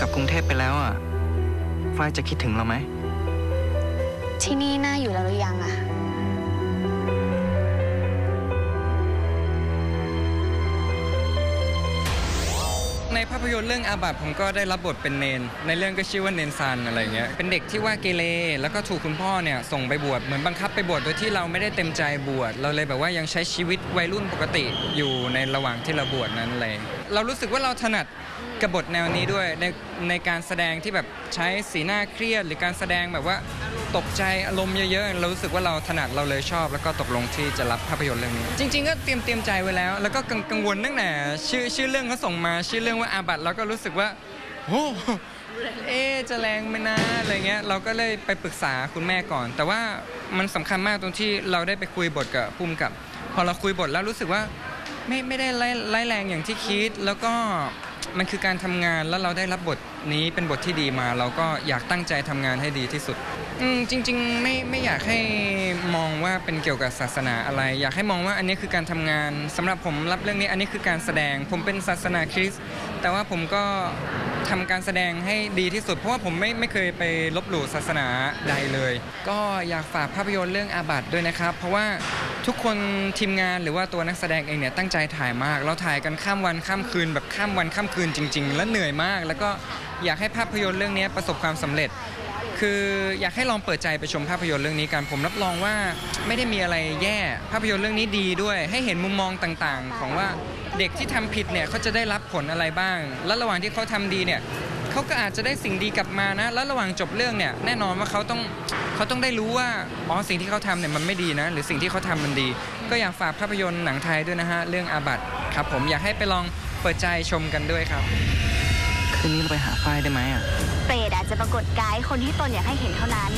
กลับกรุงเทพไปแล้วอะฝ้ายจะคิดถึงเราไหม ที่นี่น่าอยู่แล้วหรือยังอะ ภาพยนตร์เรื่องอาบัติผมก็ได้รับบทเป็นเนน ในเรื่องก็ชื่อว่าเนนซันอะไรเงี้ยเป็นเด็กที่ว่าเกเรแล้วก็ถูกคุณพ่อเนี่ยส่งไปบวชเหมือนบังคับไปบวชโดยที่เราไม่ได้เต็มใจบวชเราเลยแบบว่ายังใช้ชีวิตวัยรุ่นปกติอยู่ในระหว่างที่เราบวชนั้นเลยเรารู้สึกว่าเราถนัดกับบทแนวนี้ด้วยในในการแสดงที่แบบใช้สีหน้าเครียด หรือการแสดงแบบว่า ตกใจอารมณ์เยอะๆเรารู้สึกว่าเราถนัดเราเลยชอบ แล้วก็ตกลงที่จะรับภาพยนตร์เรื่องนี้ จริง ๆ ก็เตรียมเตรียมใจไว้แล้ว แล้วก็กังกังวลตั้งแต่ชื่อชื่อเรื่องเขาส่งมาชื่อเรื่องว่าอาบัตแล้วก็รู้สึกว่าโอ้เอ๊จะแรงไหมนะอะไรเงี้ย เราก็เลยไปปรึกษาคุณแม่ก่อน แต่ว่ามันสำคัญมากตรงที่เราได้ไปคุยบทกับภูมิกับ พอเราคุยบทแล้วรู้สึกว่า ไม่ไม่ได้ไล่ไล่แรงอย่างที่คิด แล้วก็มันคือการทำงานแล้วเราได้รับบทนี้เป็นบทที่ดีมา เราก็อยากตั้งใจทำงานให้ดีที่สุดอืมจริง ๆ ไม่ไม่อยากให้มองว่าเป็นเกี่ยวกับศาสนาอะไร อยากให้มองว่าอันนี้คือการทำงานสำหรับผมรับเรื่องนี้อันนี้คือการแสดง ผมเป็นศาสนาคริสต์แต่ว่าผมก็ทำการแสดงให้ดีที่สุด เพราะว่าผมไม่ไม่เคยไปลบหลู่ศาสนาใดเลย ก็อยากฝากภาพยนตร์เรื่องอาบัตด้วยนะครับ เพราะว่า ทุกคนทีมงานหรือว่าตัวนักแสดงเองเนี่ยตั้งใจถ่ายมาก เราถ่ายกันข้ามวันข้ามคืนแบบข้ามวันข้ามคืนจริง ๆ และเหนื่อยมาก แล้วก็อยากให้ภาพยนตร์เรื่องนี้ประสบความสำเร็จ คืออยากให้ลองเปิดใจไปชมภาพยนตร์เรื่องนี้กันผมรับรองว่าไม่ได้มีอะไรแย่ภาพยนตร์เรื่องนี้ดีด้วย ให้เห็นมุมมองต่างๆ ของว่าเด็กที่ทำผิดเนี่ยเขาจะได้รับผลอะไรบ้าง แล้วระหว่างที่เขาทำดีเนี่ย เขาก็อาจจะได้สิ่งดีกลับมานะ แล้วระหว่างจบเรื่องเนี่ยแน่นอนว่าเขาต้องเขาต้องได้รู้ว่าอ๋อสิ่งที่เขาทำเนี่ยมันไม่ดีนะ หรือสิ่งที่เขาทำมันดี ก็อยากฝากภาพยนตร์หนังไทยด้วยนะฮะเรื่องอาบัตครับผมอยากให้ไปลองเปิดใจชมกันด้วยครับ คืนนี้เราไปหาฝ้ายได้ไหมอะ เปรตอาจจะปรากฏกายให้คนที่ตนอยากให้เห็นเท่านั้น